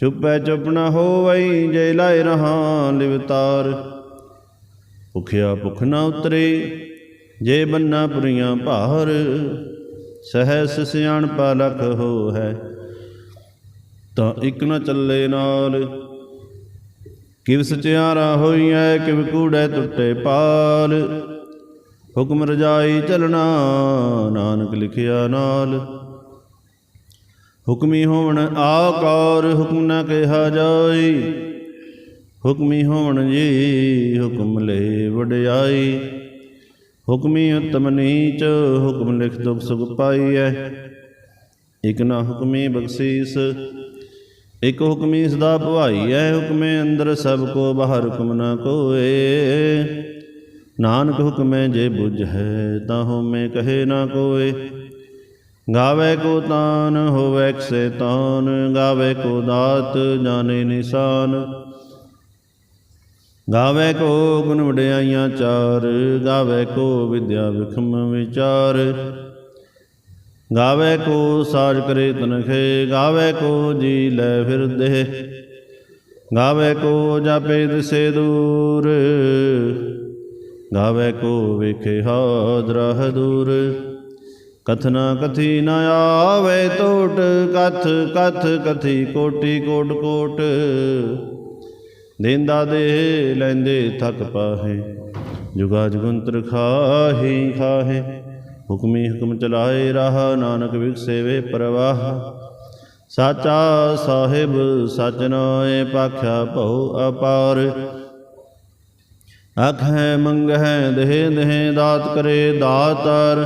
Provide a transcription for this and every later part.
ਚੁੱਪੈ ਚੁੱਪ ਨ ਹੋਵਈ, ਜੇ ਲਾਇ ਰਹਾ ਲਿਵਤਾਰ ਭੁਖਿਆ ਭੁਖ ਨਾ ਉਤਰੇ, ਜੇ ਬੰਨਾ ਪੁਰੀਆਂ ਭਾਰ। ਸਹਿਸ ਸਿਆਣ ਲਖ ਹੋ ਹੈ ਤਾਂ ਇਕ ਨਾ ਚੱਲੇ ਨਾਲ। ਕਿਵ ਸਚਿਆਰਾ ਹੋਈਐ, ਕਿਵ ਕੂੜੈ ਟੁੱਟੇ ਪਾਲ। ਹੁਕਮ ਰਜਾਈ ਚਲਣਾ, ਨਾਨਕ ਲਿਖਿਆ ਨਾਲ। ਹੁਕਮੀ ਹੋਵਣ ਆਕਾਰ ਹੁਕਮ ਨਾ ਕਿਹਾ ਜਾਈ। ਹੁਕਮੀ ਹੋਵਣ ਜੀ ਹੁਕਮ ਲੈ ਵਡਿਆਈ। ਹੁਕਮੀ ਉਤਮ ਨੀਚ ਹੁਕਮ ਲਿਖ ਦੁਖ ਸੁਖ ਪਾਈਐ। ਇਕ ਨਾ ਹੁਕਮੀ ਬਖਸ਼ੀਸ, ਇਕ ਹੁਕਮੀ ਸਦਾ ਭਵਾਈਐ। ਹੁਕਮੇ ਅੰਦਰ ਸਭ ਕੋ ਬਾਹਰ ਹੁਕਮ ਨਾ ਕੋਏ। ਨਾਨਕ ਹੁਕਮੇ ਜੇ ਬੁਝ ਹੈ ਤਾਂ ਹਉਮੈ ਕਹੇ ਨਾ ਕੋਏ। ਗਾਵੇ ਕੋ ਤਾਨ, ਹੋਵੇ ਕਸੇ ਤਾਨ, ਗਾਵੇ ਕੋ ਦਾਤ, ਜਾਣੇ ਨਿਸ਼ਾਨ। ਗਾਵੇ ਕੋ ਗੁਣ ਵਡਿਆਈਆਂ ਚਾਰ, ਗਾਵੇ ਕੋ ਵਿਦਿਆ ਵਿਖਮ ਵਿਚਾਰ। ਗਾਵੇ ਕੋ ਸਾਜ ਕਰੇ ਤਨਖੇ, ਗਾਵੇ ਕੋ ਜੀ ਲੈ ਫਿਰਦੇ ਗਾਵੇ ਕੋ ਜਾਪੇ ਦਿਸੇ ਦੂਰ, ਗਾਵੇ ਕੋ ਵਿਖੇ ਹਾਦਰਾ। ਦੂਰ ਕਥਨਾ ਕਥੀ ਨ ਆਵੇ ਟੋਟ ਕਥ ਕਥ ਕਥੀ ਕੋਟੀ ਕੋਟ ਕੋਟ। ਦੇਂਦਾ ਦੇ ਲੈਂਦੇ ਥਕ ਪਾਹੇ, ਜੁਗਾ ਜੁਗੰਤਰ ਖਾਹੀ ਖਾਹੇ। ਹੁਕਮੀ ਹੁਕਮ ਚਲਾਏ ਰਹਾ, ਨਾਨਕ ਵਿਗਸੇ ਵੇ ਪ੍ਰਵਾਹ। ਸਾਚਾ ਸਾਹਿਬ ਸਚ ਨਾਏ, ਪਾਖਿਆ ਭਉ ਅਪਾਰ। ਅਖੈ ਮੰਗਹਿ ਦੇਹ ਦੇਹ ਦਾਤ ਕਰੇ ਦਾਤਰ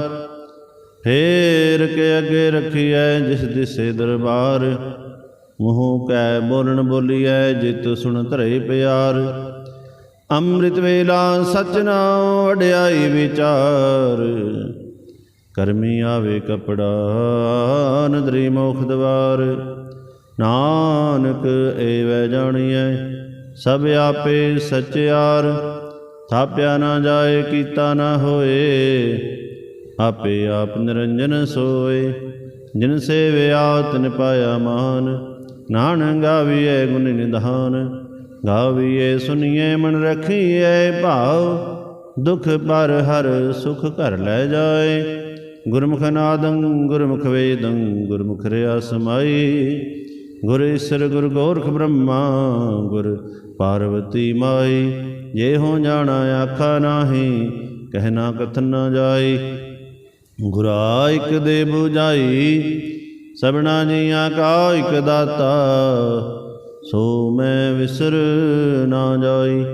ਫੇਰ ਕੇ ਅੱਗੇ ਰਖੀਐ ਜਿਸ ਦਿਸੇ ਦਰਬਾਰ। ਮੂੰਹ ਕੈ ਬੋਲਣ ਬੋਲੀਐ, ਜਿਤ ਸੁਣ ਧਰੇ ਪਿਆਰ। ਅੰਮ੍ਰਿਤ ਵੇਲਾ ਸਚ ਨਾਮ ਵਡਿਆਈ ਵਿਚਾਰ। ਕਰਮੀ ਆਵੇ ਕਪੜਾ ਨਦਰੀ ਮੋਖ ਦਵਾਰ। ਨਾਨਕ ਏਵੈ ਜਾਣੀਐ, ਸਭ ਆਪੇ ਸਚਿਆਰ ਥਾਪਿਆ ਨਾ ਜਾਏ, ਕੀਤਾ ਨਾ ਹੋਏ। ਆਪੇ ਆਪ ਨਿਰੰਜਨ ਸੋਏ। ਜਿਨ ਸੇਵਿਆ ਤਿਨ ਪਾਇਆ ਮਾਨ, ਨਾਨਕ ਗਾਵੀਏ ਗੁਣ ਨਿਧਾਨ। ਗਾਵੀਏ ਸੁਣੀਐ ਮਨ ਰਖੀਐ ਭਾਵ, ਦੁਖ ਪਰ ਹਰ ਸੁਖ ਘਰ ਲੈ ਜਾਏ। ਗੁਰਮੁਖ ਨਾਦੰ, ਗੁਰਮੁਖ ਵੇਦੰ, ਗੁਰਮੁਖ ਰਿਆ ਸਮਾਈ। ਗੁਰ ਈਸਰ, ਗੁਰ ਗੋਰਖ ਬ੍ਰਹਮਾ, ਗੁਰ ਪਾਰਵਤੀ ਮਾਈ। ਜੇ ਹੋ ਜਾਣਾ, ਆਖਾ ਨਾਹੀ ਕਹਿਣਾ ਕਥਨ ਨਾ ਜਾਈ। ਗੁਰਾ ਇਕ ਦੇ 부ਝਾਈ ਸਭਨਾ ਜੀਆਂ ਕਾ ਇਕ ਦਾਤਾ, ਸੋ ਮੈਂ ਵਿਸਰ ਨਾ ਜਾਈ।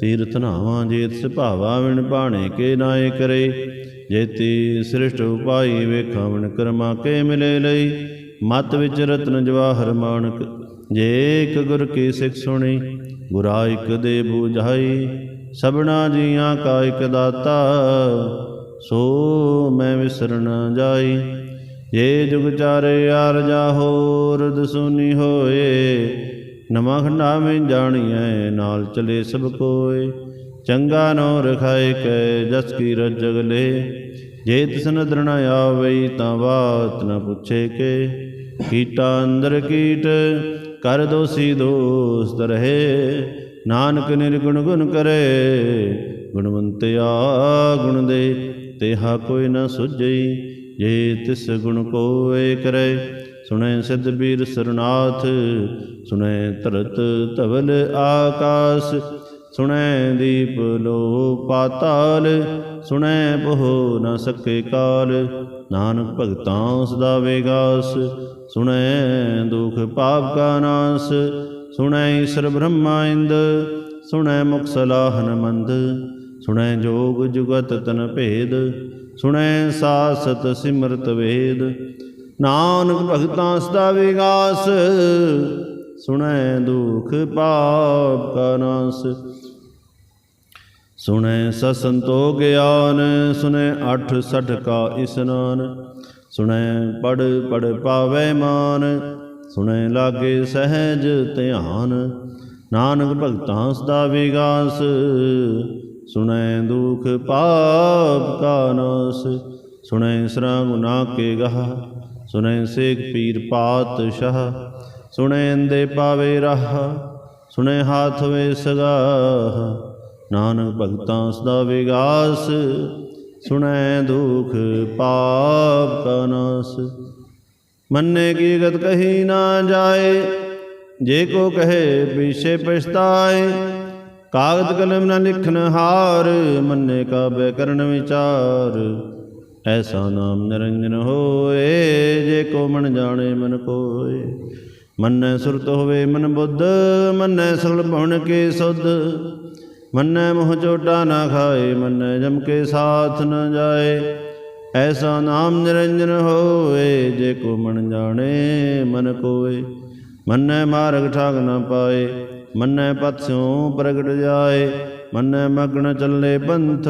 ਤੀਰਥ ਨਾਵਾਂ ਜੇਤ ਸੁਭਾਵਾ ਵਿਣ ਭਾਣੇ ਕੇ ਨਾਏ ਕਰੇ ਜੇਤੀ ਸ੍ਰਿਸ਼ਟ ਉਪਾਈ ਵੇਖਾਵਣ ਕਰਮਾ ਕੇ ਮਿਲੇ ਲਈ। ਮਤ ਵਿੱਚ ਰਤਨ ਜਵਾਹਰ ਮਾਨਕ, ਜੇ ਇਕ ਗੁਰ ਕੀ ਸਿੱਖ ਸੁਣੀ, ਗੁਰਾ ਇਕ ਦੇ 부ਝਾਈ ਸਭਨਾ ਜੀਆਂ ਕਾ ਇਕ ਦਾਤਾ ਸੋ ਮੈਂ ਵਿਸਰ ਜਾਈ। ਜੇ ਜੁਗ ਚਾਰੇ ਯਾਰ ਜਾ ਹੋਰ ਦਸੂਨੀ ਹੋਏ ਨਵਾਂ ਖੰਡਾ ਮੈਂ ਜਾਣੀਐ, ਨਾਲ ਚਲੇ ਸਭ ਕੋਏ। ਚੰਗਾ ਨੋ ਰਖਾਏ ਕੈ ਜਸ ਕੀ ਰਜਗ ਲੈ। ਜੇ ਤਿਸ ਨਦਰ ਆਵਈ ਤਾਂ ਬਾਤ ਨ ਪੁੱਛੇ ਕੇ। ਕੀਟਾ ਅੰਦਰ ਕੀਟ, ਕਰ ਦੋਸੀ ਦੋਸਤ ਰਹੇ। ਨਾਨਕ ਨਿਰਗੁਣ ਗੁਣ ਕਰੇ ਗੁਣਵੰਤਿਆ ਗੁਣ ਦੇ। ਤੇਹਾ ਕੋਈ ਨ ਸੁਝਈ, ਜੇ ਤਿਸ ਗੁਣ ਕੋਏ ਕਰੇ। ਸੁਣੈ ਸਿਧ ਬੀਰ ਸਰਨਾਥ, ਸੁਣੈ ਧਰਤ ਧਵਲ ਆਕਾਸ। ਸੁਣੈ ਦੀਪ ਲੋ ਪਾਤਾਲ ਸੁਣੈ ਬਹੁ ਨ ਸਕੇ ਕਾਲ। ਨਾਨਕ ਭਗਤਾਂ ਸਦਾ ਵੇਗਾਸ, ਸੁਣੈ ਦੁਖ ਪਾਪ ਕਾ ਨਾਸ। ਸੁਣੈ ਈਸ਼ਰ ਬ੍ਰਹਮਾ ਇੰਦ, ਸੁਣੈ ਮੁਖ ਸਲਾਹਨ ਮੰਦ। ਸੁਣੈ ਜੋਗ ਜੁਗਤ ਤਨ ਭੇਦ, ਸੁਣੈ ਸਾਸਤ ਸਿਮਰਤ ਵੇਦ। ਨਾਨਕ ਭਗਤਾਂ ਸਦਾ ਵਿਗਾਸ, ਸੁਣੈ ਦੁਖ ਪਾਪ ਕਾ ਨਾਸ। ਸੁਣੈ ਸਸੰਤੋ ਗਿਆਨ, ਸੁਣੈ ਅਠ ਸਠ ਕਾ ਇਸਨਾਨ। ਸੁਣੈ ਪੜ ਪੜ ਪਾਵੇ ਮਾਨ, ਸੁਣੈ ਲਾਗੇ ਸਹਿਜ ਧਿਆਨ। ਨਾਨਕ ਭਗਤਾਂ ਸਦਾ ਵਿਗਾਸ ਸੁਣੈ ਦੁਖ ਪਾਪ ਕਾ ਨਾਸ, ਸੁਣੈ ਸਰਾ ਗੁਨਾ ਕੇ ਗਹ, ਸੁਣੈ ਸੇਖ ਪੀਰ ਪਾਤਸ਼ਾਹ, ਸੁਣੈ ਅੰਦੇ ਪਾਵੇ ਰਹ, ਸੁਣੈ ਹਾਥ ਵੇ ਸਗਾ ਨਾਨਕ ਭਗਤਾਂ ਸਦਾ ਵਿਗਾਸ, ਸੁਣੈ ਦੁਖ ਪਾਪ ਕਾ ਨਾਸ। ਮੰਨੇ ਕੀ ਗਤ ਕਹੀ ਨਾ ਜਾਏ, ਜੇ ਕੋ ਕਹੇ ਪਿਛੇ ਪਛਤਾਏ ਕਾਗਦ ਕਲਮ ਨਾ ਲਿਖਣ ਹਾਰ, ਮੰਨੇ ਕਾਬੇ ਕਰਨ ਵਿਚਾਰ। ਐਸਾ ਨਾਮ ਨਿਰੰਜਨ ਹੋਏ, ਜੇ ਕੋ ਮਨ ਜਾਣੇ ਮਨ ਕੋਏ। ਮੰਨੈ ਸੁਰਤ ਹੋਵੇ ਮਨ ਬੁੱਧ, ਮੰਨੈ ਸਗਲ ਭਵਨ ਕੇ ਸੁਧ। ਮੰਨੈ ਮੋਹ ਚੋਟਾ ਨਾ ਖਾਏ, ਮੰਨੈ ਜਮ ਕੇ ਸਾਥ ਨਾ ਜਾਏ। ਐਸਾ ਨਾਮ ਨਿਰੰਜਨ ਹੋਏ, ਜੇ ਕੋ ਮਨ ਜਾਣੇ ਮਨ ਕੋਏ। ਮੰਨੈ ਮਾਰਗ ਠਾਗ ਨਾ ਪਾਏ ਮੰਨੈ ਪਤ ਸਿਉ ਪ੍ਰਗਟ ਜਾਏ, ਮੰਨੈ ਮਗਨ ਚੱਲੇ ਪੰਥ,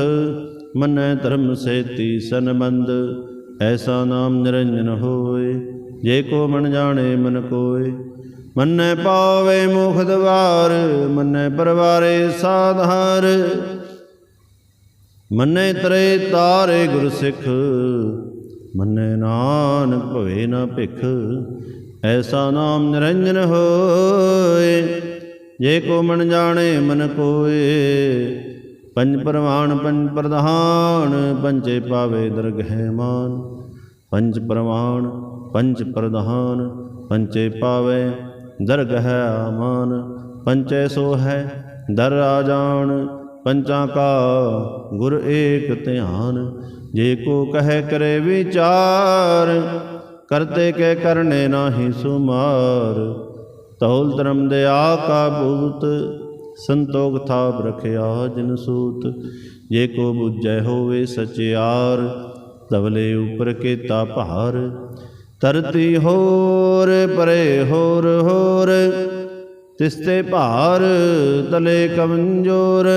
ਮੰਨੈ ਧਰਮ ਸੇਤੀ ਸੰਬੰਧ ਐਸਾ ਨਾਮ ਨਿਰੰਜਨ ਹੋਏ, ਜੇ ਕੋ ਮਨ ਜਾਣੇ ਮਨ ਕੋਏ। ਮੰਨੈ ਪਾਵੇ ਮੁਖ ਦਵਾਰ, ਮੰਨੈ ਪਰਵਾਰੇ ਸਾਧਾਰ, ਮੰਨੈ ਤਰੇ ਤਾਰੇ ਗੁਰ ਸਿੱਖ, ਮੰਨੈ ਨਾਨਕ ਭਵੇ ਨਾ ਭਿਖ, ਐਸਾ ਨਾਮ ਨਿਰੰਜਨ ਹੋਏ। ਜੇ ਕੋ ਮਨ ਜਾਣੇ ਮਨ ਕੋਏ, ਪੰਜ ਪ੍ਰਮਾਣ ਪੰਜ ਪ੍ਰਧਾਨ ਪੰਚੇ ਪਾਵੇ ਦਰਗਹਿ ਮਾਨ। ਪੰਜ ਪ੍ਰਮਾਣ ਪੰਜ ਪ੍ਰਧਾਨ ਪੰਚੇ ਪਾਵੇ ਦਰਗਹਿ ਆਮਾਨ ਪੰਚੇ ਸੋ ਹੈ ਦਰ ਆ ਜਾਣ, ਪੰਚਾਂ ਕਾ ਗੁਰ ਏਕ ਧਿਆਨ। ਜੇ ਕੋ ਕਹੈ ਕਰੇ ਵਿਚਾਰ, ਕਰਤੇ ਕੇ ਕਰਨੇ ਨਾਹੀ ਸੁਮਾਰ। ਤੌਲ ਧਰਮ ਦੇ ਕਾ ਭੂਤ ਸੰਤੋਖ ਥਾਪ ਰਖਿਆ ਜਿਨ ਸੂਤ। ਜੇ ਕੋ ਬੁਝੈ ਹੋਵੇ ਸਚਿਆਰ ਤਵਲੇ ਉਪਰ ਕੀਤਾ ਭਾਰ। ਧਰਤੀ ਹੋਰ, ਪਰੇ ਹੋਰ ਹੋਰ, ਤਿਸਤੇ ਭਾਰ, ਤਲੇ ਕਮਜ਼ੋਰ।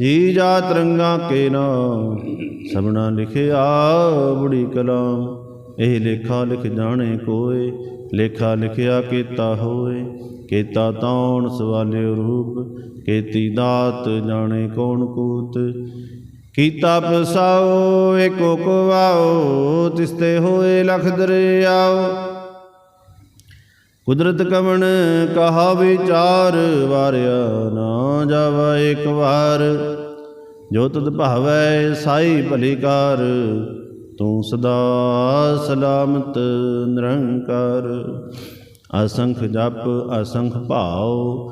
ਜੀ ਜਾ ਤਰੰਗਾ ਕੇ ਨਾਮ, ਸਭਨਾ ਲਿਖਿਆ ਬੁੜੀ ਕਲਾਮ। ਇਹ ਲੇਖਾ ਲਿਖ ਜਾਣੇ ਕੋਏ ਲੇਖਾ ਲਿਖਿਆ ਕੀਤਾ ਹੋਏ ਕੀਤਾ ਤੌਣ ਸਵਾਲਿਓ ਰੂਪ, ਕੀਤੀ ਦਾਤ ਜਾਣੇ ਕੌਣ ਕੂਤ। ਕੀਤਾ ਪਸਾਓ ਏਕੋ ਕਵਾਓ ਤਿਸਤੇ ਹੋਏ ਲਖ ਦਰਿਆਓ। ਕੁਦਰਤ ਕਵਣ ਕਹਾ ਵਿਚਾਰ, ਵਾਰਿਆ ਨਾ ਜਾਵਾ ਇੱਕ ਵਾਰ। ਜੋ ਤਦ ਭਾਵੈ ਸਾਈ ਭਲੀ ਕਾਰ ਤੂੰ ਸਦਾ ਸਲਾਮਤ ਨਿਰੰਕਾਰ। ਅਸੰਖ ਜਪ, ਅਸੰਖ ਭਾਉ,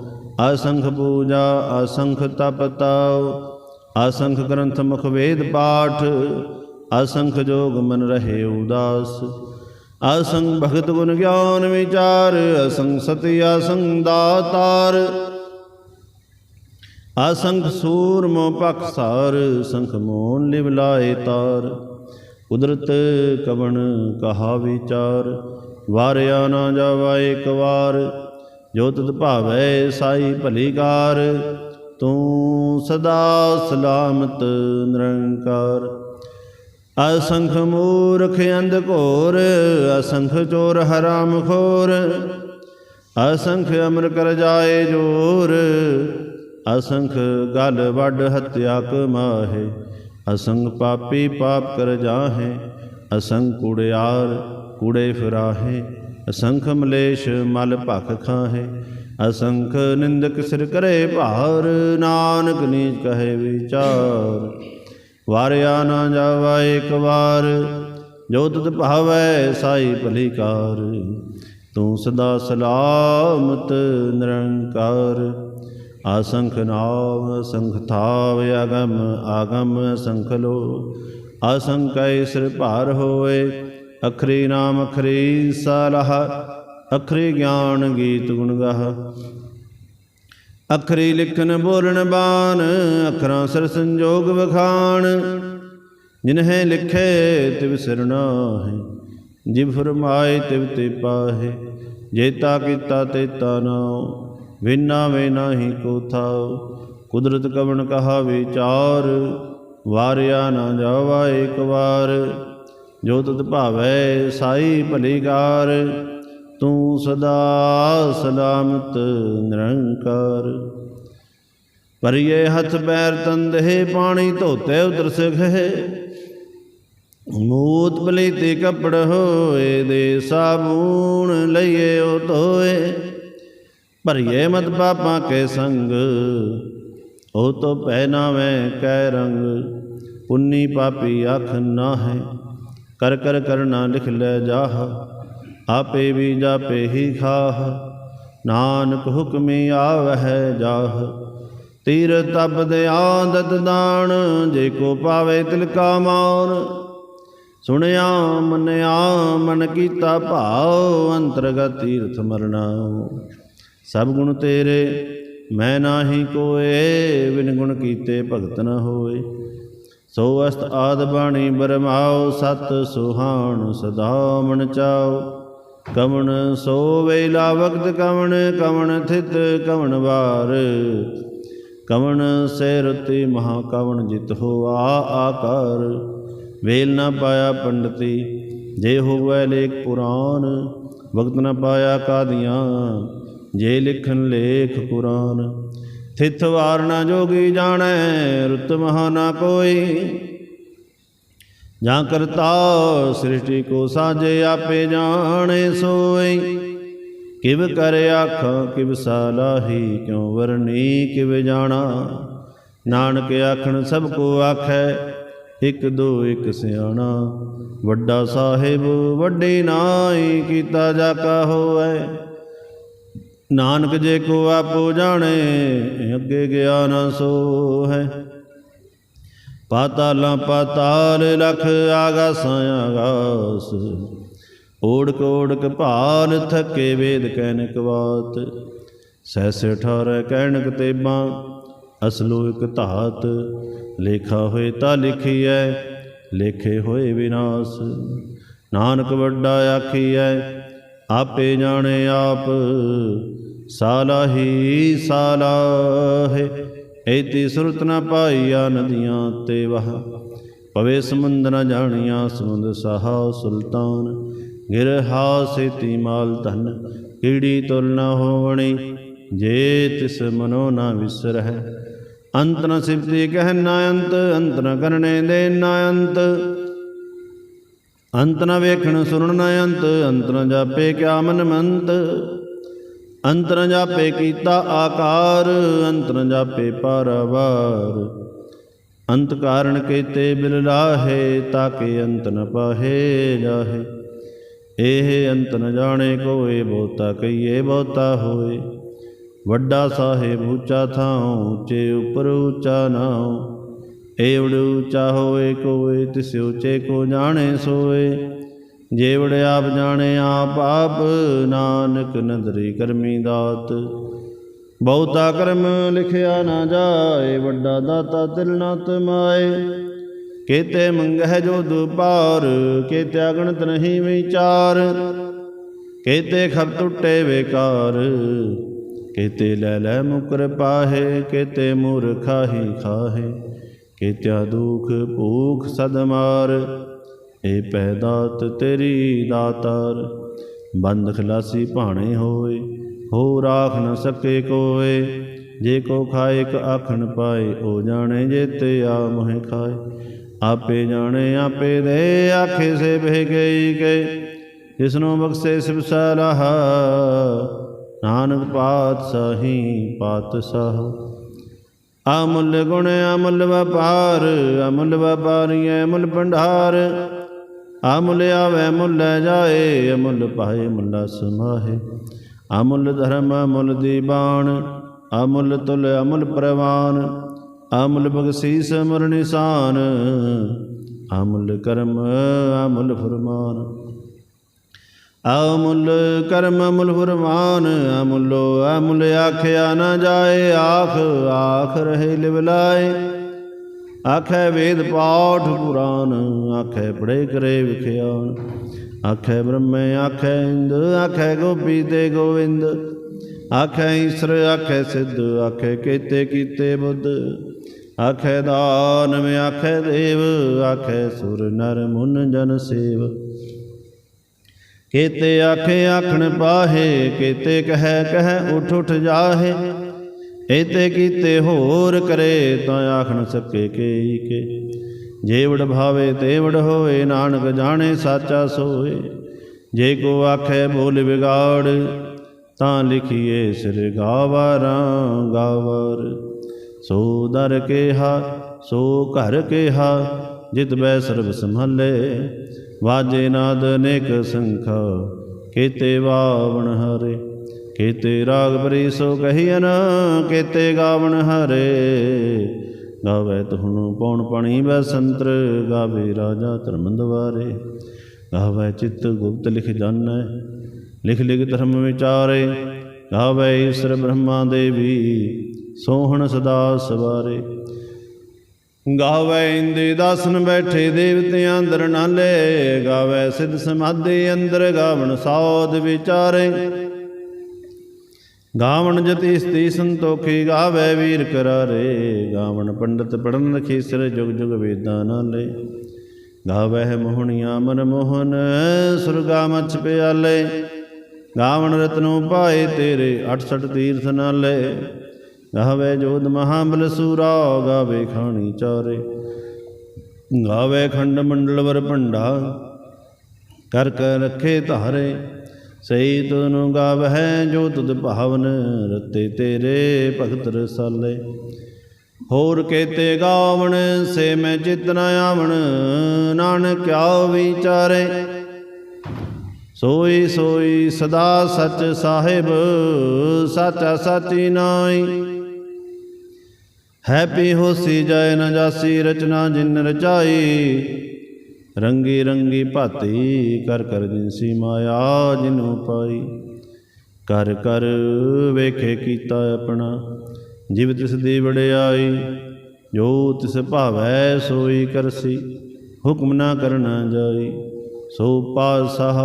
ਅਸੰਖ ਪੂਜਾ, ਅਸੰਖ ਤਪ ਤਾਉ। ਅਸੰਖ ਗ੍ਰੰਥ ਮੁਖ ਵੇਦ ਪਾਠ, ਅਸੰਖ ਜੋਗ ਮਨ ਰਹੇ ਉਦਾਸ। ਅਸੰਗ ਭਗਤ ਗੁਣ ਗਿਆਨ ਵਿਚਾਰ ਅਸੰਗ ਸਤੀ ਅਸੰਗ ਦਾਤਾਰ। ਅਸੰਖ ਸੂਰ ਮੋ ਪਖਸਾਰ ਸੰਖ ਮੋਨ ਲਿਵ ਲਾਏ ਤਾਰ। ਕੁਦਰਤ ਕਵਣ ਕਹਾ ਵਿਚਾਰ, ਵਾਰਿਆ ਨਾ ਜਾਵਾ ਇੱਕ ਵਾਰ, ਜੋ ਤਤ ਭਾਵੈ ਸਾਈ ਭਲੀਕਾਰ ਤੂੰ ਸਦਾ ਸਲਾਮਤ ਨਿਰੰਕਾਰ। ਅਸੰਖ ਮੂਰਖ ਅੰਧ ਘੋਰ, ਅਸੰਖ ਚੋਰ ਹਰਾਮ ਖੋਰ ਅਸੰਖ ਅਮਰ ਕਰ ਜਾਏ ਜੋਰ, ਅਸੰਖ ਗਲ ਵੱਡ ਹਤਿਆ ਕਮਾਹੇ। ਅਸੰਗ ਪਾਪੀ ਪਾਪ ਕਰ ਜਾਹੇ, ਅਸੰਗ ਕੁੜਿਆਰ ਕੂੜੇ ਫਿਰਾਹੇ, ਅਸੰਖ ਮਲੇਸ਼ ਮਲ ਭਖ ਖਾਹੇ, ਅਸੰਖ ਨਿੰਦਕ ਸਿਰ ਕਰੇ ਭਾਰ, ਨਾਨਕ ਨੀਚ ਕਹੇ ਵਿਚਾਰ। ਵਾਰਿਆ ਨਾ ਜਾਵਾ ਇੱਕ ਵਾਰ, ਜੋ ਤਤ ਭਾਵੈ ਸਾਈ ਭਲੀ ਕਾਰ। ਤੂੰ ਸਦਾ ਸਲਾਮਤ ਨਿਰੰਕਾਰ। ਅਸੰਖ ਨਾਮ ਅਸੰਖ ਅਗਮ, ਆਗਮ ਸੰਖ ਲੋ। ਅਸੰਕੈ ਸਿਰ ਭਾਰ ਹੋਏ, ਅਖਰੀ ਨਾਮ ਅਖਰੀ ਸਲਹ, ਅਖਰੀ ਗਿਆਨ ਗੀਤ ਗੁਣ ਗਾਹ। ਅਖਰੀ ਲਿਖਨ ਬੋਲਣ ਬਾਣ ਅਖਰਾਂ ਸਿਰ ਸੰਜੋਗ ਵਖਾਣ। ਜਿਨਹਿ ਲਿਖੇ ਤਿਵ ਸਿਰ ਨਾਹੀ, ਜਿਵ ਫਰਮਾਏ ਤਿਵ ਤੇ ਪਾਹੇ। ਜੇਤਾ ਕੀਤਾ ਤੇਤਾ ਨਾਉ। ਵਿਨਾ ਵੇ ਨਾਹੀ ਕੋ ਥਾਉ। ਕੁਦਰਤ ਕਵਣ ਕਹਾ ਵਿਚਾਰ, ਵਾਰਿਆ ਨਾ ਜਾਵਾ ਇੱਕ ਵਾਰ। ਜੋ ਤਤ ਭਾਵੈ ਸਾਈ ਭਲੀਕਾਰ ਤੂੰ ਸਦਾ ਸਲਾਮਤ ਨਿਰੰਕਾਰ। ਪਰਿਏ ਹੱਥ ਪੈਰ ਤੰਦੇ ਪਾਣੀ ਧੋਤੇ ਉਤਰ ਸਿਖੇ ਮੂਤ ਬਲੀਤੇ ਕੱਪੜ ਹੋਏ ਦੇ ਸਾਬੂਣ ਲਈਏ ਉਹ ਧੋਏ। ਭਰੀਏ ਮਤ ਪਾਪਾਂ ਕੇ ਸੰਗ। ਉਹ ਤੋ ਪਹਿਨਾਵੇਂ ਕੈ ਰੰਗ। ਪੁੰਨੀ ਪਾਪੀ ਆਖ ਨਾ ਹੈ ਕਰ ਕਰ ਕਰਨਾ ਲਿਖ ਲੈ ਜਾਹ। ਆਪੇ ਵੀ ਜਾਪੇ ਹੀ ਖਾਹ। ਨਾਨਕ ਹੁਕਮੀ ਆਵਹਿ ਜਾਹ। ਤੀਰ ਤਪ ਦੇ ਆਦਤ ਦਾਨ। ਜੇ ਕੋ ਪਾਵੇ ਤਿਲਕਾ ਮਾਨ ਸੁਣਿਆ ਮੰਨਿਆ ਮਨ ਕੀਤਾ ਭਾਉ। ਅੰਤਰਗਤ ਤੀਰਥ ਮਰਨਾ। ਸਭ ਗੁਣ ਤੇਰੇ, ਮੈਂ ਨਾਹੀ ਕੋਏ, ਬਿਨ ਗੁਣ ਕੀਤੇ ਭਗਤ ਨ ਹੋਏ। ਸੋ ਅਸਤ ਆਦ ਬਾਣੀ ਬਰਮਾਓ, ਸਤ ਸੁਹਾਣ ਸਦਾ ਮਨ ਚਾਓ। ਕਵਣ ਸੋ ਵੇਲਾ ਵਕਤ ਕਵਣ ਕਵਣ ਥਿਤ ਕਵਣ ਵਾਰ। ਕਵਣ ਸੇ ਰਤੀ ਮਹਾ ਕਵਣ ਜਿਤ ਹੋਆ ਆਕਾਰ। ਵੇਲ ਨਾ ਪਾਇਆ ਪੰਡਤੀ, ਜੇ ਹੋਵੇ ਲੇਖ ਪੁਰਾਨ ਵਕਤ ਨਾ ਪਾਇਆ ਕਾਦੀਆਂ। ਜੇ ਲਿਖਨ ਲੇਖ ਕੁਰਾਨ ਥਿਤ ਵਾਰ ਨਾ ਜੋਗੀ ਜਾਣੈ, ਰੁਤ ਮਹਾ ਨਾ ਕੋਈ। ਜਾਂ ਕਰਤਾ ਸ੍ਰਿਸ਼ਟੀ ਕੋ ਸਾਜੇ ਆਪੇ ਜਾਣੇ ਸੋਈ। ਕਿਵ ਕਰ ਆਖਾਂ, ਕਿਵ ਸਾਲਾਹੀ ਕਿਉ ਵਰਨੀ ਕਿਵ ਜਾਣਾ। ਨਾਨਕ ਆਖਣ, ਸਭ ਕੋ ਆਖੈ, ਇਕ ਦੋ ਇਕ ਸਿਆਣਾ। ਵੱਡਾ ਸਾਹਿਬ, ਵੱਡੇ ਨਾਈ ਕੀਤਾ ਜਾ ਕਾ ਹੋਐ ਨਾਨਕ ਜੇ ਕੋ ਆਪੋ ਜਾਣੇ, ਅੱਗੇ ਗਿਆ ਨਾ ਸੋ ਹੈ ਪਾਤਾਲਾਂ ਪਾਤਾਲ ਲਖ ਆਗਾਸਾਂ ਆਗਾਸ। ਓੜਕ ਓੜਕ ਭਾਲ ਥਕੇ ਵੇਦ ਕਹਿਨਕ ਬਾਤ। ਸਹਿਸ ਠਾਰੈ ਕਹਿਣਕ ਤੇਬਾਂ, ਅਸਲੋ ਇਕ ਧਾਤ। ਲੇਖਾ ਹੋਏ ਤਾਂ ਲਿਖੀਐ, ਲੇਖੇ ਹੋਏ ਵਿਨਾਸ਼। ਨਾਨਕ ਵੱਡਾ ਆਖੀਐ ਆਪੇ ਜਾਣੇ ਆਪ ਸਾਲਾਹੀ ਸਾਲਾਹੇ ਏਤੀ ਸੁਰਤ ਨਾ ਪਾਈਆ ਨਦੀਆਂ ਤੇ ਵਹ। ਪਵੇ ਸਮੁੰਦ ਨ ਜਾਣੀਆਂ ਸਮੁੰਦ ਸਹਾ ਸੁਲਤਾਨ। ਗਿਰਹਾ ਸੇਤੀ ਮਾਲ ਧਨ ਕੀੜੀ ਤੁਲ ਨ ਹੋਵਣੀ? ਜੇ ਤਿਸ ਮਨੋ ਨਾ ਵਿਸਰਹਿ। ਅੰਤ ਨ ਸਿਫਤੀ ਕਹਿ ਨਾ ਅੰਤ ਅੰਤ ਨ ਕਰਨੇ ਦੇ ਨਾ ਅੰਤ। ਅੰਤ ਨ ਵੇਖਣ ਸੁਣਨ ਨ ਅੰਤ ਅੰਤ ਨ ਜਾਪੇ ਕਿਆ ਮਨ ਮੰਤ। ਅੰਤ ਨ ਜਾਪੇ ਕੀਤਾ ਆਕਾਰ, ਅੰਤ ਨ ਜਾਪੇ ਪਾਰਵਾਰ। ਅੰਤ ਕਾਰਣ ਕੀਤੇ ਬਿਲ ਲਾਹੇ ਤਾਕੇ ਅੰਤ ਨ ਪਾਹੇ ਜਾਹੇ। ਇਹ ਅੰਤ ਨ ਜਾਣੇ ਕੋਏ, ਬਹੁਤਾ ਕਈਏ ਬਹੁਤਾ ਹੋਏ। ਵੱਡਾ ਸਾਹਿਬ ਉੱਚਾ ਥਾਉ, ਉੱਚੇ ਉਪਰ ਉੱਚਾ ਨਾਉ। ਏਵੜ ਉੱਚਾ ਹੋਏ ਕੋਏ, ਤਿਸ ਉੱਚੇ ਕੋ ਜਾਣੇ ਸੋਏ। ਜੇਵੜ ਆਪ ਜਾਣੇ ਆਪ ਆਪ ਨਾਨਕ ਨਦਰੀ ਕਰਮੀ ਦਾਤ। ਬਹੁਤਾ ਕਰਮ ਲਿਖਿਆ ਨਾ ਜਾਏ, ਵੱਡਾ ਦਾਤਾ ਤਿਲ ਨਾ ਤਮਾਏ ਕੇਤੇ ਮੰਗਹਿ ਜੋ ਦੁਪਾਰ ਕੇਤੇ ਅਗਣਤ ਨਹੀਂ ਵਿਚਾਰ। ਕੇਤੇ ਖਬ ਟੁੱਟੇ ਵੇਕਾਰ, ਕੇਤੇ ਲੈ ਲੈ ਮੁਕਰ ਪਾਹੇ, ਕੇਤੇ ਮੂਰਖਾਹੀ ਖਾਹੇ। ਕੇਤਿਆ ਦੁਖ ਭੂਖ ਸਦ ਮਾਰ, ਏ ਪੈਦਾਤ ਤੇਰੀ ਦਾਤਾਰ। ਬੰਦ ਖਲਾਸੀ ਭਾਣੇ ਹੋਏ ਹੋ ਰਾਖ ਨ ਸਕੇ ਕੋਏ। ਜੇ ਕੋ ਖਾਏ ਕ ਆਖਣ ਪਾਏ, ਉਹ ਜਾਣੇ ਜੇ ਤੇ ਆ ਮੋਹਿ ਖਾਏ। ਆਪੇ ਜਾਣੇ, ਆਪੇ ਦੇ ਆਖੇ ਸੇ ਬਹਿ ਗਈ ਗਏ ਜਿਸਨੂੰ ਬਖਸ਼ੇ ਸਿਵ ਸਲਾਹ, ਨਾਨਕ ਪਾਤਸ਼ਾਹੀ ਪਾਤਸ਼ਾਹ। ਅਮੁੱਲ ਗੁਣ ਅਮੁੱਲ ਵਪਾਰ, ਅਮੁੱਲ ਵਪਾਰੀਐ ਮੁੱਲ ਭੰਡਾਰ। ਅਮੁੱਲ ਆਵੇ ਮੁੱਲ ਲੈ ਜਾਏ, ਅਮੁੱਲ ਪਾਏ ਮੁੱਲਾ ਸਮਾਹੇ। ਅਮੁੱਲ ਧਰਮ ਅਮੁੱਲ ਦੀਬਾਨ ਅਮੁੱਲ ਤੁਲ ਅਮੁੱਲ ਪ੍ਰਵਾਨ। ਅਮੁੱਲ ਬਖਸ਼ੀਸ ਅਮਰ ਨਿਸ਼ਾਨ, ਅਮੁੱਲ ਕਰਮ ਅਮੁੱਲ ਫਰਮਾਨ। ਅਮੁੱਲ ਕਰਮ ਅਮੁੱਲ ਫਰਮਾਨ, ਅਮੁੱਲੋ ਅਮੁੱਲ ਆਖਿਆ ਨਾ ਜਾਏ, ਆਖ ਆਖ ਰਹੇ ਲਿਵਲਾਏ ਆਖੇ ਵੇਦ ਪਾਠ ਪੁਰਾਨ ਆਖੇ ਪੜੇ ਕਰੇ ਵਿਖਿਆਨ ਆਖੇ ਬ੍ਰਹਮੇ, ਆਖੇ ਇੰਦ, ਆਖੇ ਗੋਪੀ ਤੇ ਗੋਵਿੰਦ। ਆਖੇ ਈਸ਼ਰ, ਆਖੇ ਸਿੱਧ, ਆਖੇ ਕੀਤੇ ਕੀਤੇ ਬੁੱਧ। ਆਖੇ ਦਾਨਵ, ਆਖੇ ਦੇਵ, ਆਖੇ ਸੁਰ ਨਰ ਮੁਨ ਜਨ ਸੇਵ। ਕੀਤੇ ਆਖੇ ਆਖਣ ਪਾਹੇ ਕੀਤੇ ਕਹੈ ਕਹੈ ਉਠ ਉਠ ਜਾਹੇ। ਏਤੇ ਕੀਤੇ ਹੋਰ ਕਰੇ ਤਾਂ ਆਖਣ ਸਕੇ ਕੇਈ ਕੇ। ਜੇਵੜ ਭਾਵੇ ਤੇਵੜ ਹੋਏ, ਨਾਨਕ ਜਾਣੇ ਸਾਚਾ ਸੋਏ। ਜੇ ਕੋ ਆਖੇ ਬੋਲ ਵਿਗਾੜ, ਤਾਂ ਲਿਖੀਏ ਸਿਰ ਗਾਵਾਰਾਂ ਗਾਵਰ। ਸੋ ਦਰ ਕੇਹਾ, ਸੋ ਘਰ ਕੇਹਾ, ਜਿਤ ਬੈ ਸਰਬ ਸੰਭਲੇ। ਵਾਜੇ ਨਾਦ ਅਨੇਕ ਸੰਖਾ, ਕੀਤੇ ਵਾਵਣ ਹਰੇ। ਕੀਤੇ ਰਾਗ ਬਰੀ ਸੋ ਕਹੀਨ ਕੀਤੇ ਗਾਵਣ ਹਰੇ। ਗਾਵੇ ਤੁਹਨੂੰ ਪੌਣ ਪਣੀ ਬੈ ਸੰਤਰ, ਗਾਵੇ ਰਾਜਾ ਧਰਮ ਦਵਾਰੇ ਗਾਵੇ ਚਿੱਤ ਗੁਪਤ ਲਿਖ ਜਾਣੈ, ਲਿਖ ਲਿਖ ਧਰਮ ਵਿਚਾਰੇ। ਗਾਵੇ ਈਸ਼ਰ ਬ੍ਰਹਮਾ ਦੇਵੀ, ਸੋਹਣ ਸਦਾ ਸਵਾਰੇ। ਗਾਵੇ ਇੰਦੇ ਦਾਸਨ ਬੈਠੇ ਦੇਵਤਿਆਂ ਅੰਦਰ ਨਾਲੇ ਗਾਵੇ ਸਿਧ ਸਮਾਧੀ ਅੰਦਰ ਗਾਵਣ ਸਾਧ ਵਿਚਾਰੇ। ਗਾਵਣ ਜਤੀ ਸਤੀ ਸੰਤੋਖੀ ਗਾਵੇ ਵੀਰ ਕਰਾਰੇ, ਗਾਵਣ ਪੰਡਤ ਪੜਨ ਸਿਰ ਜੁਗ ਜੁਗ ਵੇਦਾਂ ਨਾਲੇ ਗਾਵੇ ਮੋਹਣੀਆਂ ਮਨ ਮੋਹਨ, ਸੁਰਗਾ ਮਛ ਪਿਆਲੇ। ਗਾਵਣ ਰਤਨੋ ਪਾਏ ਤੇਰੇ 68 ਤੀਰਥ ਨਾਲੇ ਗਾਵੇ ਜੋਧ ਮਹਾਬਲ ਸੂਰਾ, ਗਾਵੇ ਖਾਣੀ ਚਾਰੇ। ਗਾਵੇ ਖੰਡ ਮੰਡਲ ਵਰ ਭੰਡਾ, ਕਰ ਕਰ ਰੱਖੇ ਧਾਰੇ। ਸਈ ਤੁਨੂੰ ਗਾਵਹਿ ਜੋ ਤੁਧ ਭਾਵਨ, ਰਤੇ ਤੇਰੇ ਭਗਤ ਰਸਾਲੇ। ਹੋਰ ਕੇਤੇ ਗਾਵਣ, ਸੇ ਮੈਂ ਚਿਤ ਨ ਆਵਣ, ਨਾਨਕ ਕਿਆ ਵਿਚਾਰੇ। ਸੋਈ ਸੋਈ ਸਦਾ ਸਚ ਸਾਹਿਬ, ਸਾਚਾ ਸਾਚੀ ਨਾਈ ਹੈਪੀ ਹੋਸੀ ਜੈ ਨ ਜਾਸੀ ਰਚਨਾ ਜਿਨ ਰਚਾਈ। ਰੰਗੀ ਰੰਗੀ ਭਾਤੀ ਕਰ ਕਰ ਜਿਨਸੀ ਮਾਇਆ ਜਿਨੂ ਪਾਈ। ਕਰ ਕਰ ਵੇਖੇ ਕੀਤਾ ਆਪਣਾ, ਜਿਵ ਤਿਸ ਦੀ ਵਡਿਆਈ, ਜੋ ਤਿਸ ਭਾਵੈ ਸੋਈ ਕਰਸੀ, ਹੁਕਮ ਨਾ ਕਰਨਾ ਜਾਈ। ਸੋ ਪਾਤਸ਼ਾਹ,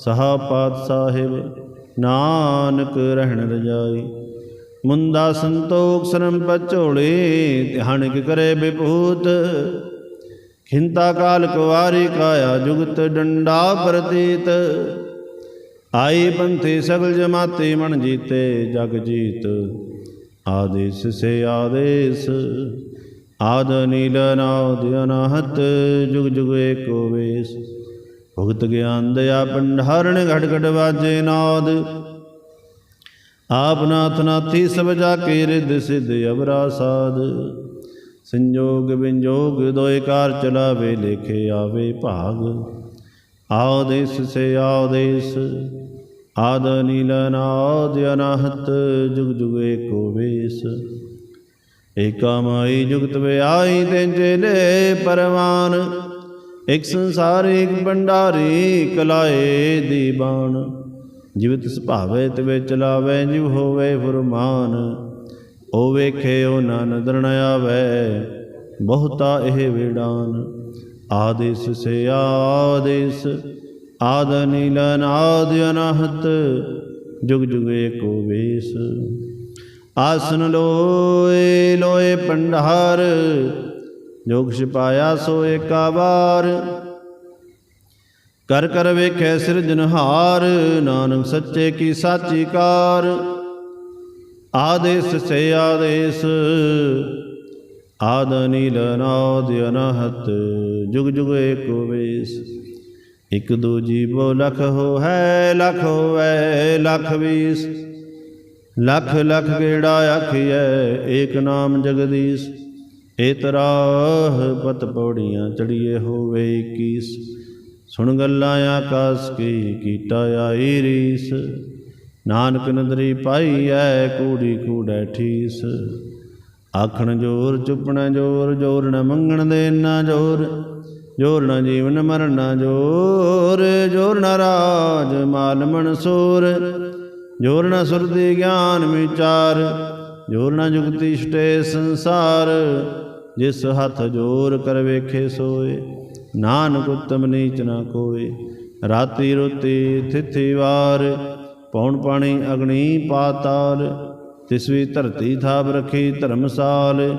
ਸਹਾ ਪਾਤ ਸਾਹਿਬ ਨਾਨਕ ਰਹਿਣ ਰਜਾਈ। ਮੁੰਦਾ ਸੰਤੋਖ ਸਰਮ ਪਚੋਲੇ ਧਿਆਨਿਕ ਕਰੇ ਬਿਭੂਤ ਖਿੰਤਾ ਕਾਲ ਕੁਵਾਰੀ ਕਾਇਆ ਜੁਗਤ ਡੰਡਾ ਪ੍ਰਤੀਤ। ਆਈ ਪੰਥੀ ਸਗਲ ਜਮਾਤੇ ਮਨ ਜੀਤੇ ਜਗ ਜੀਤ। ਆਦੇਸ ਸੇ ਆਦੇਸ, ਆਦ ਨੀਲ ਨਾਦ ਅਨਾਹਤ, ਜੁਗ ਜੁਗ ਏਕੋ ਵੇਸ। ਭੁਗਤ ਗਿਆਨ ਦਇਆ ਪੰਡਾਰਣ ਘਟ ਘਟ ਵਾਜੇ ਨਾਦ। ਆਪ ਨਾਥ ਨਾਥੀ ਸਭ ਜਾ ਕੇ ਰਿਦ ਸਿਧ ਅਵਰਾ ਸਾਧ ਸੰਜੋਗ ਵਿੰਜੋਗ ਦੋਇ ਕਾਰ ਚਲਾਵੇ, ਲੇਖੇ ਆਵੇ ਭਾਗ। ਆਦੇਸ ਸੇ ਆਦੇਸ ਆਦ ਨੀਲ ਨਾਦ ਅਨਾਹਤ, ਜੁਗ ਜੁਗ ਏਕੋ ਵੇਸ। ਏਕਾ ਜੁਗਤ ਵਿਆਈ ਤੇ ਚੇਲੇ ਪਰਵਾਨ, ਇਕ ਸੰਸਾਰ ਇਕ ਭੰਡਾਰੀ ਕਲਾਏ ਦੀਵਾਨ। ਜਿਵ ਤਿਸ ਭਾਵੇ ਤਵੇ ਚਲਾਵੇ ਜਿਵ ਹੋਵੇ ਫੁਰਮਾਨ, ਓ ਵੇਖੇ ਉਹ ਨਾ ਨਦਰ ਆਵੇ, ਬਹੁਤਾ ਇਹ ਵਿਡਾਨ ਆਦੇਸ ਸੇ ਆਦੇਸ, ਆਦ ਨੀਲ ਨਾਦ ਅਨਹਤ, ਜੁਗ ਜੁਗ ਏਕੋ ਵੇਸ। ਆਸਨ ਲੋਏ ਲੋਏ ਪੰਡਾਰ ਜੋਗ ਛਪਾਇਆ ਸੋ ਏਕਾ ਵਾਰ ਕਰ ਕਰ ਵੇਖੈ ਸਿਰਜਨਹਾਰ ਨਾਨਕ ਸੱਚੇ ਕੀ ਸਾਚੀ ਕਾਰ। ਆਦੇਸ ਸੇ ਆਦੇਸ, ਆਦ ਨੀਲ ਨਾਦ ਅਨਹਤ, ਜੁਗ ਜੁਗ ਏਕੋ ਵੇਸ। ਇਕ ਦੋ ਜੀਵੋ ਲਖ ਹੋ ਹੈ ਲਖ ਹੋਵੈ ਲਖ ਵੀਸ। ਲਖ ਲਖ ਗੇੜਾ ਆਖੀਐ, ਏਕ ਨਾਮ ਜਗਦੀਸ਼। ਏ ਪਤ ਪੌੜੀਆਂ ਚੜੀਏ ਹੋਵੇ 21 ਸੁਣ ਗੱਲਾਂ ਆਕਾਸ ਕੀ ਕੀਟਾ ਆਈ ਰੀਸ ਨਾਨਕ ਨਦਰੀ ਪਾਈ ਐ, ਕੂੜੀ ਕੂੜੈ ਠੀਸ। ਆਖਣ ਜੋਰ, ਚੁੱਪਣਾ ਜੋਰ ਜੋਰ ਨ ਮੰਗਣ ਦੇ ਨਾ ਜੋਰ। ਜੋਰ ਨ ਜੀਵਨ ਮਰਨ ਨਾ ਜੋਰ। ਜੋਰ ਨ ਰਾਜ ਮਾਲ ਮਨਸੂਰ ਜੋਰ ਨ ਸੁਰਤੀ ਗਿਆਨ ਵਿਚਾਰ। ਜੋਰ ਨ ਜੁਗਤੀ ਛਟੇ ਸੰਸਾਰ। ਜਿਸ ਹੱਥ ਜੋਰ ਕਰ ਵੇਖੇ ਸੋਏ। ਨਾਨਕ ਉਤਮ ਨੀਚ ਨਾ ਕੋਏ ਰਾਤੀ ਰੋਤੀ ਥਿਥੀ ਵਾਰ, ਪੌਣ ਪਾਣੀ ਅਗਨੀ ਪਾਤਾਲ। ਤਿਸਵੀ ਧਰਤੀ ਥਾਪ ਰਖੀ ਧਰਮਸਾਲ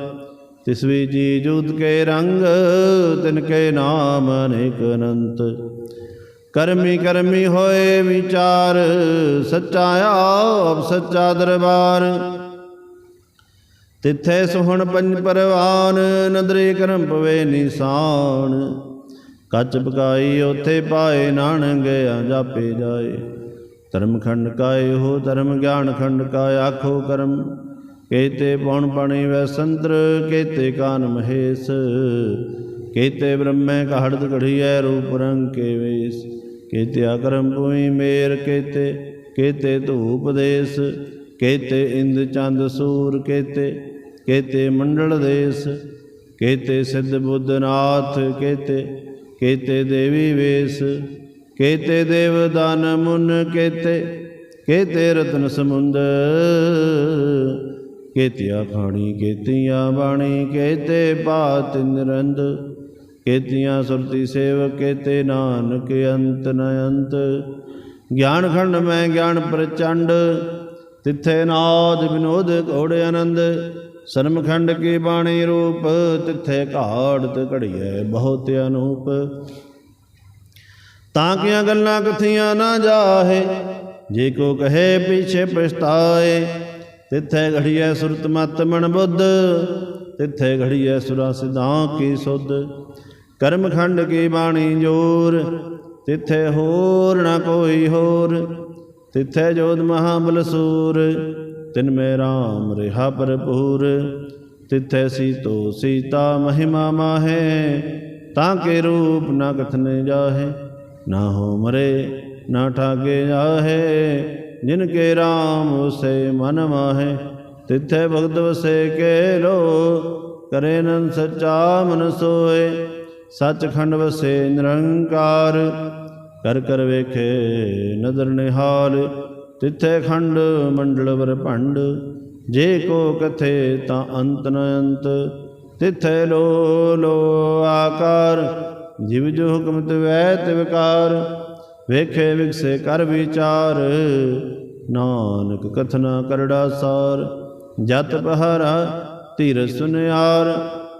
ਤਿਸਵੀ ਜੀ ਜੂਤ ਕੇ ਰੰਗ, ਤਿਨ ਕੇ ਨਾਮ ਅਨੇਕ ਅਨੰਤ। ਕਰਮੀ ਕਰਮੀ ਹੋਏ ਵਿਚਾਰ, ਸੱਚਾ ਆਪ ਸੱਚਾ ਦਰਬਾਰ। ਤਿੱਥੇ ਸੁਹਣ ਪੰਜ ਪਰਵਾਨ, ਨਦਰੇ ਕਰਮ ਪਵੇ ਨਿਸ਼ਾਨ। ਕੱਚ ਪਕਾਈ, ਉਥੇ ਪਾਏ ਨਾਨਕ ਗਿਆ ਜਾਪੇ ਜਾਏ। ਧਰਮ ਖੰਡ ਕਾਏ ਹੋ ਧਰਮ ਗਿਆਨ ਖੰਡ ਕਾ ਆਖੋ ਕਰਮ। ਕੇਤੇ ਪਉਣ ਪਣੀ ਵੈ ਸੰਤਰ, ਕੇਤੇ ਕਾਨ ਮਹੇਸ਼। ਕੇਤੇ ਬ੍ਰਹਮੈ ਕਹੜਤ ਘੜੀਐ, ਰੂਪ ਰੰਗ ਕੇ ਵੇਸ। ਕੇਤੇ ਅਕਰਮ ਭੂਮੀ ਮੇਰ, ਕੇਤੇ ਕੇਤੇ ਧੂਪ ਦੇਸ। ਕੇਤੇ ਇੰਦ ਚੰਦ ਸੂਰ, ਕੇਤੇ ਕੇਤੇ ਮੰਡਲ ਦੇਸ। ਕੇਤੇ ਸਿੱਧ ਬੁੱਧਨਾਥ ਕੇਤੇ ਕੇਤੇ ਦੇਵੀ ਵੇਸ, ਕੇਤੇ ਦੇਵ ਦਾਨ ਮੁਨ ਕੇਤੇ ਕੇਤੇ ਰਤਨ ਸਮੁੰਦ, ਕੇਤਿਆ ਖਾਣੀ ਕੇਤੀਆਂ ਬਾਣੀ, ਕੇਤੇ ਬਾਤ ਨਿਰੰਦ, ਕੇਤੀਆਂ ਸੁਰਤੀ ਸੇਵ ਕੇਤੇ ਨਾਨਕ ਅੰਤ ਨ ਅੰਤ। ਗਿਆਨ ਖੰਡ ਮੈਂ ਗਿਆਨ ਪ੍ਰਚੰਡ, ਤਿੱਥੇ ਨਾਦ ਵਿਨੋਦ ਘੋੜੇ ਆਨੰਦ ਸਰਮਖੰਡ ਕੀ ਬਾਣੀ ਰੂਪ, ਤਿੱਥੇ ਘਾੜਤ ਘੜੀਐ ਬਹੁਤ ਅਨੂਪ। ਤਾਂ ਕੀਆਂ ਗੱਲਾਂ ਕਥੀਆਂ ਨਾ ਜਾਹੇ, ਜੇ ਕੋ ਕਹੇ ਪਿਛੇ ਪਛਤਾਏ, ਤਿੱਥੇ ਘੜੀਐ ਸੁਰਤ ਮਤ ਮਨ ਬੁੱਧ, ਤਿੱਥੇ ਘੜੀਐ ਸੁਰਾ ਸਿਧਾਂ ਕੀ ਸੁਧ। ਕਰਮਖੰਡ ਕੀ ਬਾਣੀ ਜੋਰ, ਤਿੱਥੇ ਹੋਰ ਨਾ ਕੋਈ ਹੋਰ, ਤਿੱਥੇ ਜੋਦ ਮਹਾਬਲ ਸੂਰ। ਤਿਨ ਮੇ ਰਾਮ ਰਿਹਾ ਭਰਪੂਰ, ਤਿਥੈ ਸੀਤੋ ਸੀਤਾ ਮਹਿਮਾ ਮਾਹੇ, ਤਾਂ ਕੇ ਰੂਪ ਨਾ ਕਥਨੇ ਜਾਹੇ, ਨਾ ਹੋ ਮਰੇ, ਨਾ ਠਾਗੇ ਜਾਹੇ, ਜਿਨ ਕੇ RAM ਉਸੇ ਮਨ ਮਾਹੇ, ਤਿਥੈ ਭਗਤ ਵਸੇ ਕੇ ਲੋ, ਕਰੇ ਨਨ ਸੱਚਾ ਮਨ ਸੋਏ ਸੱਚਖੰਡ ਵਸੇ ਨਿਰੰਕਾਰ, ਕਰ ਕਰ ਵੇਖੇ ਨਦਰ ਨਿਹਾਲ ਤਿੱਥੇ ਖੰਡ ਮੰਡਲ ਵਰ ਭੰਡ, ਜੇ ਕੋ ਕਥੇ ਤਾਂ ਅੰਤ ਨ ਅੰਤ। ਤਿੱਥੇ ਲੋ ਲੋ ਆਕਾਰ, ਜਿਵ ਜੋ ਹੁਕਮ ਤਵੈ ਤਿਵਕਾਰ ਵੇਖੇ ਵਿਗਸੇ ਕਰ ਵਿਚਾਰ, ਨਾਨਕ ਕਥਨਾ ਕਰੜਾ ਸਾਰ। ਜਤ ਬਹਾਰਾ ਧੀਰ ਸੁਨਿਆਰ,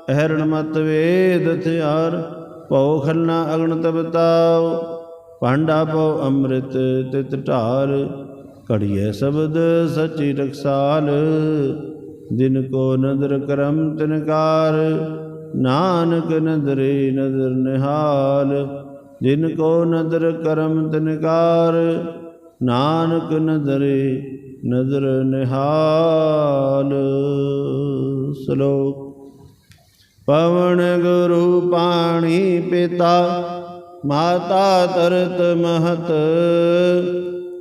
ਅਹਰਣ ਮਤ ਵੇਦ ਥਿਆਰ ਭਉ ਖਲਨਾ ਅਗਣ ਤਬਤਾਉ ਭਾਂਡਾ ਪਉ ਅੰਮ੍ਰਿਤ ਤਿਤ ਢਾਰ। ਘੜੀਏ ਸ਼ਬਦ ਸਚੀ ਰਖਸਾਲ, ਜਿਨ ਕੋ ਨਦਰ ਕਰਮ ਤਿਨਕਾਰ ਨਾਨਕ ਨਦਰੇ ਨਦਰ ਨਿਹਾਲ ਦਿਨ ਕੋ ਨਦਰ ਕਰਮ ਤਿਨਕਾਰ ਨਾਨਕ ਨਦਰੇ ਨਦਰ ਨਿਹਾਲ। ਸ਼ਲੋਕ, ਪਵਨ ਗੁਰੂ ਪਾਣੀ ਪਿਤਾ, ਮਾਤਾ ਤਰਤ ਮਹਤ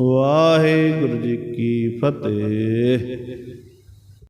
ਵਾਹਿਗੁਰੂ ਜੀ ਕੀ ਫਤਿਹ।